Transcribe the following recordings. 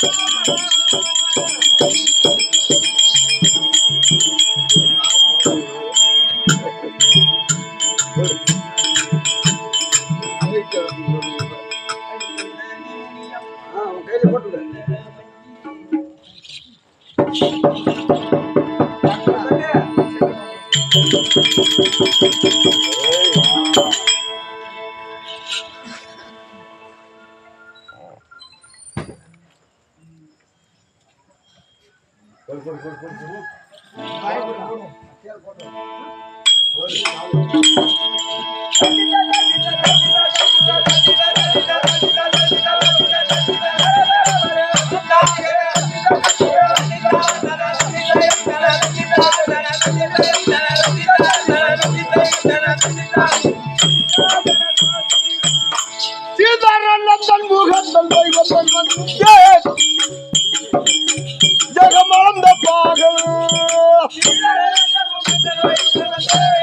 Thank you. Sitaram Nandan Mukunthan தெய்வம் வந்து Thank you.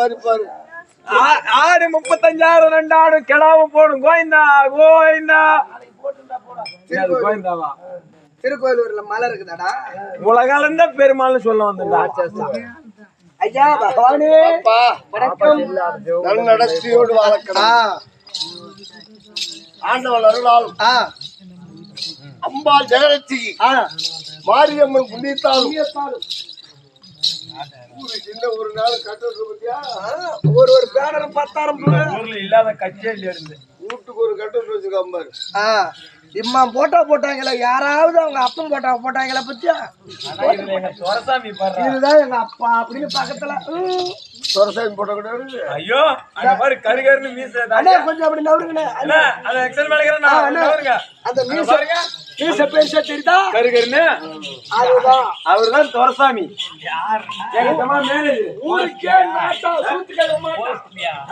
பாரு ஆ- ஆடு முப்பத்தஞ்சாயிரம் ரெண்டு ஆடு கிடாவும் போடும். கோவிந்தா கோவிந்தா. கோவிந்தாவா? திருக்கோயிலூர்ல மலை இருக்குதாடா? உலகளந்த பெருமாள்னு சொல்ல வந்தா ஐயா பகவானே. வணக்கம். வளர்க்கணும் ஆ, ஆண்டவன் அருளாலும் ஆ, அம்பாள் ஜெகரட்சி ஆ. மாரியம்மன் புண்ணியத்தாலும். ஊரு சின்ன ஒரு நாள் கட்டுறது பத்தியா? ஒரு ஒரு பேனரும் பத்தாயிரம். ஊர்ல இல்லாத கட்சியே இல்ல இருந்து? வீட்டுக்கு ஒரு கட்டுறது ஆ இம்மா போட்டோ போட்டாங்களா யாராவது அவங்க அப்பன் போட்டோ போட்டாங்களா பத்தியா? இதுதான் எங்க அப்பா அப்படின்னு பக்கத்துல. சொரசாமி போட்ட கூட ஐயோ அந்த மாதிரி கருகருன்னு மீச கொஞ்சம் அப்படி நவருங்கண்ணே. அந்த எக்ஸல். பாருங்க அந்த மீச மீச பெருசா தெரியுதா கருகருன்னு? அதுதான். அவர்தான் துரசாமி எங்க தம்மா மேனேஜர் ஊருக்கே நாட்டா மாட்டா.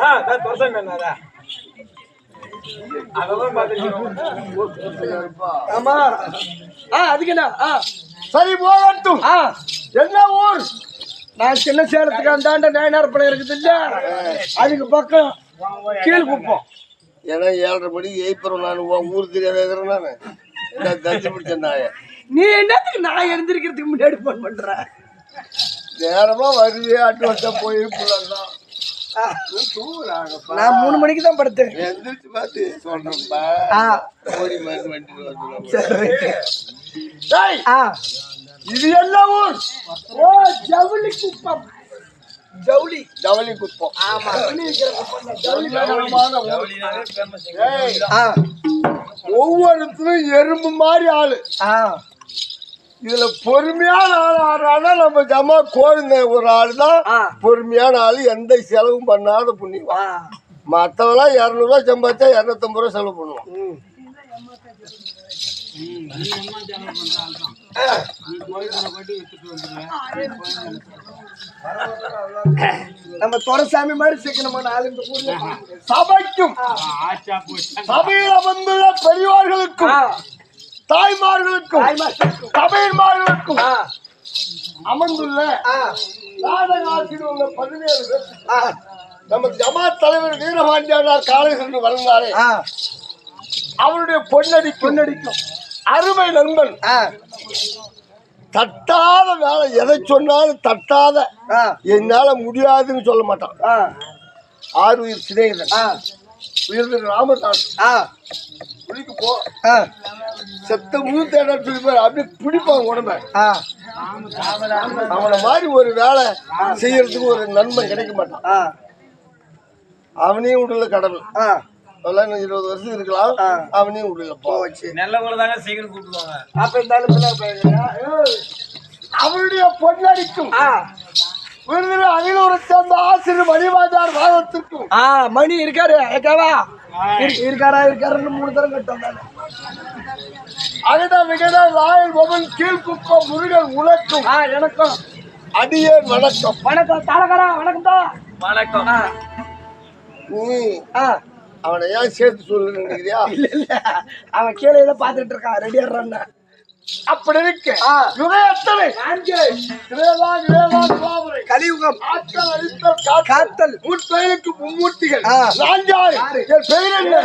ஆ தான் துரசாமி அண்ணா அதெல்லாம் பாத்துக்கிறோம் ஆமா. ஆ அதுக்குண்ணா ஆ. சரி போகட்டும். ஆ. என்ன ஊர்? நான் சின்ன சேலத்துக்கு அந்தாண்ட நயனார் படம் இருக்குது இல்ல அதுக்கு பக்கம் கீழ் குப்பம் ஏன்னா ஏழரை மணி ஏய்ப்புறம் நான் ஊர் தெரியாத இருக்கிறேன் நானு தச்சு நாய. நீ என்னத்துக்கு நான் எழுந்திருக்கிறதுக்கு முன்னாடி போன் பண்ற? நேரமா வருவே ஆட்டு வச்சா போய் தூங்குறாங்கப்பா. நான் மூணு மணிக்கு தான் படுத்தேன். எந்திரிச்சு பார்த்து சொல்றேன்ப்பா ஓடி மாதிரி ஆ. இது என்ன ஊர்? ஓ ஜவுளி குப்பம் ஜவுளி. ஜவளி குப்பம். ஆமா. ஒவ்வொருத்தரும் எறும்பு மாதிரி ஆளு. இதுல பொறுமையான ஆள் ஆறானா நம்ம ஜமா கோழிந்த ஒரு ஆள் தான். பொறுமையான ஆள். எந்த செலவும் பண்ணாத புண்ணியம். மற்றவெல்லாம் இரநூறுவா சம்பாதிச்சா இரநூத்தம்பது ரூபா செலவு பண்ணுவான் ம். நம்ம துரசாமி மாதிரி இந்த ஊர்ல சபைக்கும் சபையில் அமர்ந்துள்ள பெரியவார்களுக்கும். தாய்மார்களுக்கும். சபையன்மார்களுக்கும். அமர்ந்துள்ள ஆ. நாடக ஆசிரியர் உள்ள பதினேழு பேர். நம்ம ஜமாத் தலைவர் வீரபாண்டியார் காலை சென்று வளர்ந்தாரே ஆ. அவருடைய பொன்னடி பொன்னடிக்கும் அருமை நண்பன். தட்டாத வேலை எதை சொன்னாலும் தட்டாத. என்னால முடியாதுன்னு சொல்ல மாட்டான் ஆ. ஆறுயிர் சிநேகிதன். உயர்ந்த ராமதாஸ். குளிக்கு போ. செத்த முழு தேட சொல்லிப்பாரு அப்படியே பிடிப்பான் உடம்ப. அவனை மாதிரி ஒரு வேலை செய்யறதுக்கு ஒரு நண்பன் கிடைக்க மாட்டான். அவனையும் விடல கடவுள். அதெல்லாம் இருபது வருஷம் இருக்கலாம். ஆ. அவனையும் விடல போ போச்சு. நல்லவங்கள தாங்க சீக்கிரம் கூப்பிடுவாங்க. அப்ப? ஏய். அவருடைய பொன்னடிக்கும். விருதுல அகிலூரை சேர்ந்த ஆசிரியர் மணிவாஜார் வாதத்திற்கும் ஆ, மணி இருக்காரு ஏக்காவா இரு- இருக்காரா இருக்காருன்னு மூணு தரம் கட்டம் அகட விகட ராயல் மொபைல் கீழ்குப்பம் முருகன் உலக்கும். ஆ எனக்கும். அடியேன் வணக்கம். வணக்கம் தாளகரா வணக்கம் தான் வணக்கம். நீ ஆ. அவனை ஏன் சேர்த்து சொல்லு நினைக்கிறியா? இல்ல இல்ல. அவன் கீழே ஏதோ பாத்துட்டு இருக்கான் ரெடியா இருறான் அப்படி இருக்கு ஆ. யுகை அத்தனை கிரேதா கிரேதா துவாபரை கலியுகம். காத்தல் காத்தல். முற்பெயருக்கு மும்மூர்த்திகள். யாரு? என் பெயர் என்ன?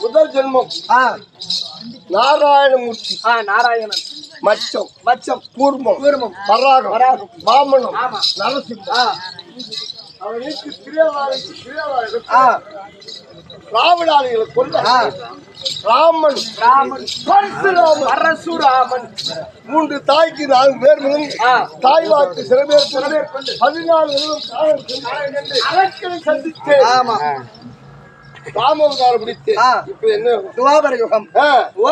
முதல் ஜென்மம். நாராயணமூர்த்தி. ஆ நாராயணன். மச்சம். மச்சம். கூர்மம். கூர்மம். வராகம். வராகம். வாமனம் ஆமா. நரசிம்மம். அவனுக்கு திரேவாளுக்கு ஆ. ராவணாளிகளை ஆ. ராமன். ராமன். பரசுராமன். பரசுராமன். மூன்று தாய்க்கு நான்கு பேர் ஆ. தாய் வாக்கு சில பேர் சில பேர் கொண்டு. பதினாலு அரக்கனை சந்தித்து. ஆமா. ராமவதாரம் பிடித்து. இப்ப என்ன? துவாபர யுகம். ஓ.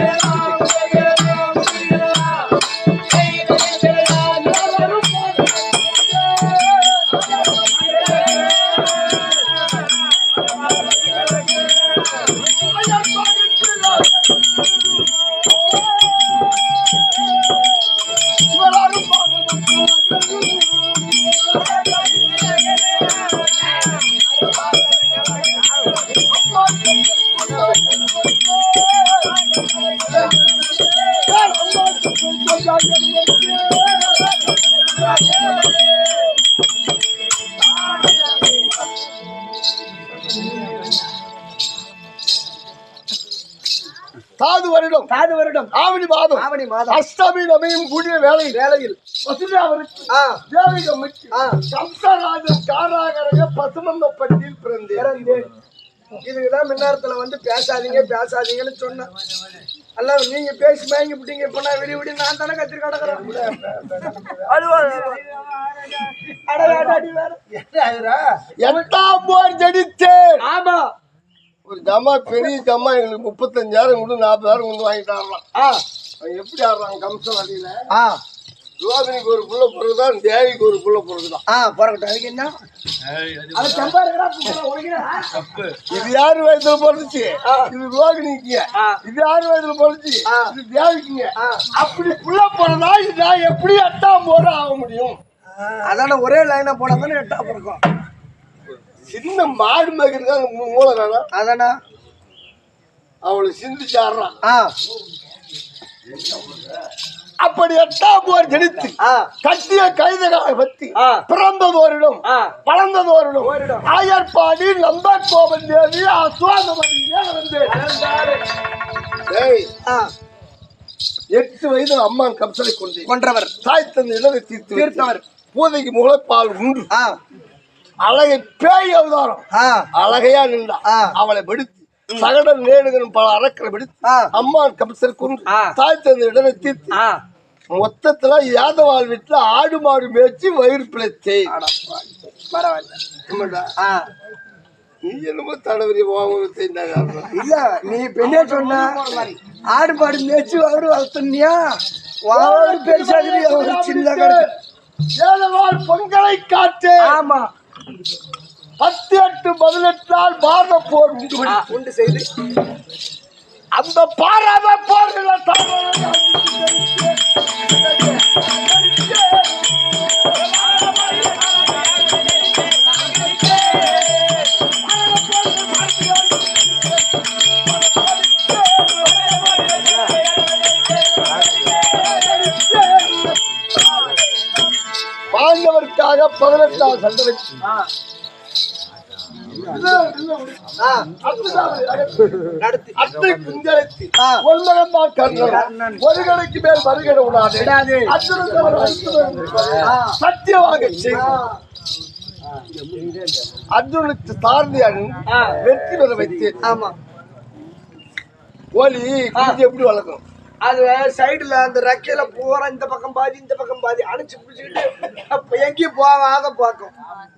ஏ சாது வருடம். சாது வருடம். ஆவணி மாதம். ஆவணி மாதம். அஷ்டமி நமையும் கூடிய வேலை வேளையில். வசுதாவருக்கு தேவிகம்மைக்கு. கம்சராஜன் காராகரக பசுமந்தப்பட்டியில் பிறந்தேன். இதுக்குதான் மின்னாரத்துல வந்து பேசாதீங்க பேசாதீங்கன்னு சொன்னேன். அல்ல நீங்க பேசி மயங்கி விட்டீங்க. இப்ப நான் விடி விடி நான் தானே கத்திரி கிடக்குறேன் எட்டாம் போர் ஜடித்தேன் ஆமா. ஒரு ஜமா பெரிய ஜமா எங்களுக்கு முப்பத்தஞ்சாயிரம் கொண்டு நாற்பதாயிரம் கொண்டு வாங்கிட்டு ஆடுறான் ஆ. அவன் எப்படி ஆடுறான் கம்சன் அடியில ஆ. ரோகிணிக்கு ஒரு புள்ள பிறகுதான் தேவிக்கு ஒரு புள்ள பிறகுதான் ஆ அதுக்கு என்ன? உடைக்கிறா இது யாரு வயசுல பிறந்துச்சு இது ரோகிணிக்குங்க ஆ. இது யாரு வயசுல பிறந்துச்சு ஆ. இது தேவிக்குங்க. ஆ. அப்படி புள்ள பிறந்தா இது நான் எப்படி எட்டாம் போற ஆக முடியும்? அதான ஒரே லைனா போனா தானே எட்டா பிறக்கும் சின்ன மாடு மேய்க்கிறதுக்கு அந்த மூ- மூளை வேணாம் அதானா? அவளை சிந்திச்சு ஆடுறான். அப்படி எட்டாம் போர் ஜடித்து ஆ. கட்டிய கைதகால பத்தி. பிறந்ததோரிடம். வளர்ந்ததோரிடம் ஆயர்பாடி நம்பர் கோபன் தேவி. ஆ. எட்டு வயது அம்மான் கம்சலை கொண்டேன் கொன்றவர். தாய் தந்த தீர்த்தவர். பூதைக்கு முளைப்பால் உண்டு. அழகை பேய் அவதாரம். அழகையா நின்றா. அவளை வெடித்து சகடன் நேடுகளும் பல அறக்கரை வெடித்து. அம்மான் கம்சல் கொண்டு ஆ. தாய் தந்த இடரை தீர்த்து மொத்தத்துல யாதவாள் வீட்டுல ஆடு மாடு மேய்ச்சி வயிறு. ஆ. நீ என்னமோ தடவரி இல்ல நீ பெண்ணே சொன்ன? ஆடு பாடு மேய்ச்சி அவரு வளர்த்தனியா? வாடு பெருசாக சின்ன பொங்கலை காட்டு ஆமா. பத்து எட்டு பதினெட்டு நாள் பாரத போர் உண்டு உண்டு செய்து. அந்த பாராத போர்ல ஒன்பதம்மா கர்ணன். ஒரு கடைக்கு மேல் மறுகடை விடாது. சத்தியமாக அர்ஜுனுக்கு சார்ந்து அணி ஆ. வெற்றி பெற வைத்து. ஆமா. குஞ்சு எப்படி வளர்க்கும்? அது சைடுல அந்த ரெக்கையில பூரா இந்த பக்கம் பாதி இந்த பக்கம் பாதி அணைச்சு பிடிச்சிக்கிட்டு அப்ப எங்கேயும் போகாத பார்க்கும்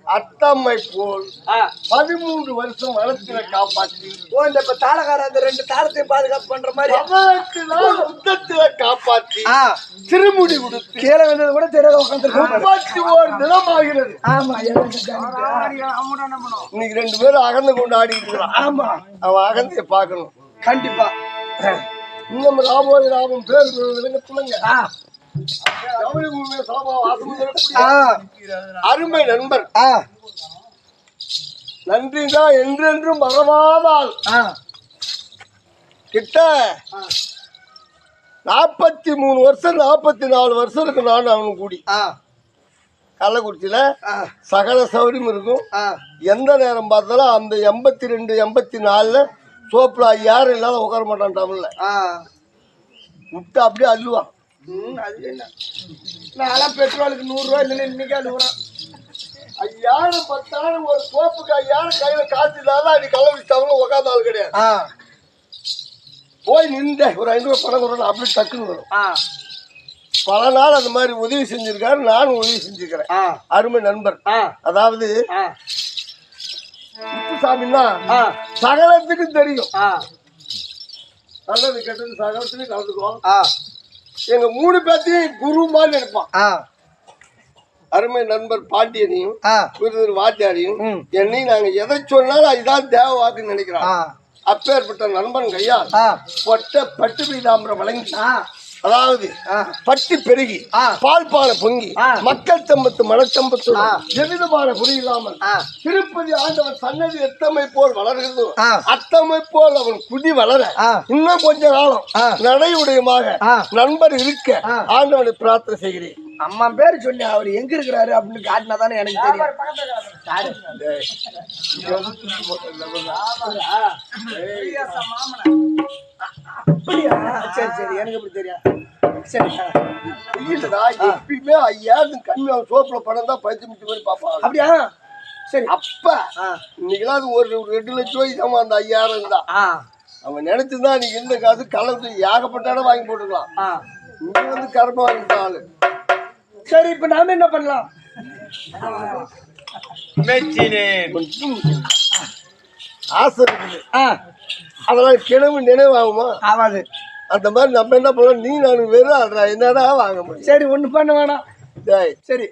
அத்தம்மை போல் ஆ. பதிமூன்று வருஷம் வளர்த்தின காப்பாற்றி. ஓ இந்த இப்ப தாளக்கார அந்த ரெண்டு தாளத்தையும் பாதுகாப்பு பண்ற மாதிரி யுத்தத்தில காப்பாற்றி திருமுடி கொடுத்து கீழே வந்தது கூட தெரியாத முப்பத்தி ஓர் தினம் ஆகிறது ஆமா இன்னைக்கு ரெண்டு பேரும் அகந்து கொண்டு ஆடிட்டு இருக்கிறான் ஆமா. அவன் அகந்தைய பார்க்கணும். கண்டிப்பா. இன்னும் ராமோதி ராமன் பேர் அருமை நண்பர். நன்றிதான் என்றென்றும் மறவாதால் கிட்ட நாற்பத்தி மூணு வருஷம் நாற்பத்தி நாலு வருஷம் இருக்கு நான் அவனும் கூடி. கள்ளக்குறிச்சியில சகல சௌரியம் இருக்கும். எந்த நேரம் பார்த்தாலும் அந்த எண்பத்தி ரெண்டு எண்பத்தி நாலுல சோப்புல யாரும் இல்லாத உட்கார மாட்டான் தமிழ்ல விட்டு அப்படியே அள்ளுவான். அது என்ன? நான்லாம் பெட்ரோலுக்கு நூறு ரூபாய் இல்லைன்னு இன்னைக்கு அழுகுறேன் ஐயாயிரம் பத்தாயிரம் ஒரு சோப்புக்கு ஐயாயிரம் கையில காசு இல்லாத அடி கள்ள வச்சுட்டாங்க உட்காந்த ஆள் கிடையாது. போய் நின்ற ஒரு ஐநூறு பணம் கொடுக்கணும் அப்படி டக்குன்னு வரும். பல நாள் அந்த மாதிரி உதவி செஞ்சிருக்காரு நானும் உதவி செஞ்சிருக்கிறேன். அருமை நண்பர். அதாவது முத்துசாமின்னா சகலத்துக்கும் தெரியும். நல்லது கெட்டது சகலத்துலையும் கலந்துக்குவோம் எங்க மூணு பேர்த்தையும் குரு மாதிரி நினைப்பான். அருமை நண்பர் பாண்டியனையும் விருது வாத்தியாரையும். என்னையும் நாங்க எதை சொன்னாலும் அதுதான் தேவ வாக்குன்னு நினைக்கிறோம் அப்பேற்பட்ட நண்பன் கையால் பொட்ட பட்டு பீதாம்பரம் வழங்கி அதாவது பட்டு பெருகி. பால் பானை பொங்கி. மக்கள் தம்பத்து மனச்சம்பத்து. எவ்விதமான குடி இல்லாமல் திருப்பதி ஆண்டவர் சன்னதி எத்தமை போல் வளர்கிறதோ. அத்தமை போல் அவன் குடி வளர. இன்னும் கொஞ்ச காலம் ஆ. நடையுடையமாக. நண்பர் இருக்க. ஆண்டவனை பிரார்த்தனை செய்கிறேன் அம்மா பேர் சொல்லி அவர் எங்க இருக்கிறாரு அப்படின்னு காட்டினா தானே எனக்கு தெரியும். அப்படியா? சரி சரி எனக்கு எப்படி தெரியும். இல்லடா எப்பயுமே கம்மி அவன் சோப்புல பணம் தான் பஞ்சு மிச்சம் மாதிரி பார்ப்பான் அப்படியா? சரி. அப்ப ஆ. இன்னைக்கெல்லாம் ஒரு ஒரு ரெண்டு லட்சம் ரூபாய்க்கு தான் அந்த ஐயாயிரம் தான் ஆ. அவன் நினைச்சிருந்தா நீங்க இருந்த காசு கலந்து ஏகப்பட்ட இடம் வாங்கி போட்டுக்கலாம். இங்க வந்து கர்மம் வாங்கிட்ட ஆளு. சரி இப்ப நாம என்ன பண்ணலாம்? ஆசை இருக்குது. ஆ. அதெல்லாம் கிணவு நினைவாகுமா? ஆகாது அந்த மாதிரி நம்ம என்ன பண்ணோம் நீ நான் வெறும் ஆடுறா என்னடா வாங்க முடியும்? சரி ஒண்ணு பண்ண வேணாம். டேய், சரி.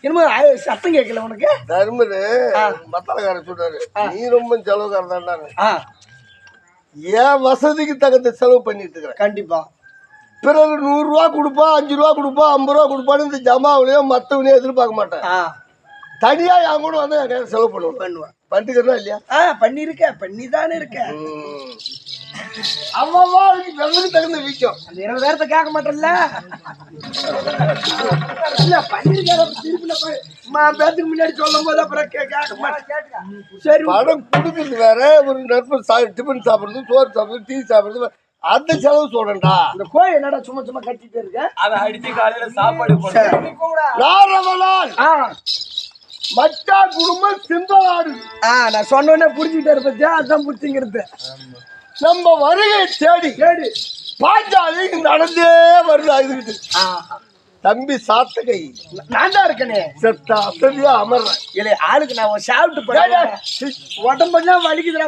என்னமோ சத்தம் கேட்கல உனக்கு? தர்மரு மத்தளக்காரன் சொல்றாரு. நீ ரொம்ப செலவுக்காரன் தான்டாரு ஆ. என் வசதிக்கு தகுந்த செலவு பண்ணிட்டு இருக்கிறேன். கண்டிப்பா. பிறகு நூறு ரூபா கொடுப்பா அஞ்சு ரூபா கொடுப்பா ஐம்பது ரூபா கொடுப்பான்னு இந்த ஜமாவிலையோ மத்தவனையோ எதிர்பார்க்க மாட்டேன் ஆ. தனியா என் கூட வந்து என் கையில செலவு பண்ணுவேன். பண்ணுவேன். பண்ணிக்கிறதா இல்லையா? ஆ பண்ணிருக்க பண்ணி தானே இருக்க அம்மாவா வெள்ளத்துக்கு தகுந்த வீக்கம். அந்த இருபதாயிரத்தை கேட்க மாட்டேன்ல. இல்ல பண்ணிருக்க திருப்பி நான் போய் பேத்துக்கு முன்னாடி சொல்லும் போது அப்புறம் கேட்க மாட்டேன். சரி பணம் கொடுக்கறது வேற. ஒரு நட்பு சா டிஃபன் சாப்பிடுறது சோறு சாப்பிடுறது டீ சாப்பிடுறது அந்த செலவு சொல்றேன்டா. இந்த கோயில் என்னடா சும்மா சும்மா கட்டிட்டு இருக்க? அதை அடிச்சு காலையில சாப்பாடு மச்சா குடும்பம் சிந்தலாடு ஆ நான் சொன்னோன்னே புரிஞ்சுக்கிட்டே இருப்பத்தியா அதான் புடிச்சுங்கிறது நம்ம வருகை தேடி சரி பாஞ்சாலி நடந்தே வருது அதுக்கிட்டு ஆ. தம்பி சாத்தகை. நான் தான் இருக்கனே. செத்த அசதியா அமர்றேன். இல்லை ஆளுக்கு நான் சாப்பிட்டு போறேன். உடம்பெல்லாம் வலிக்குதுடா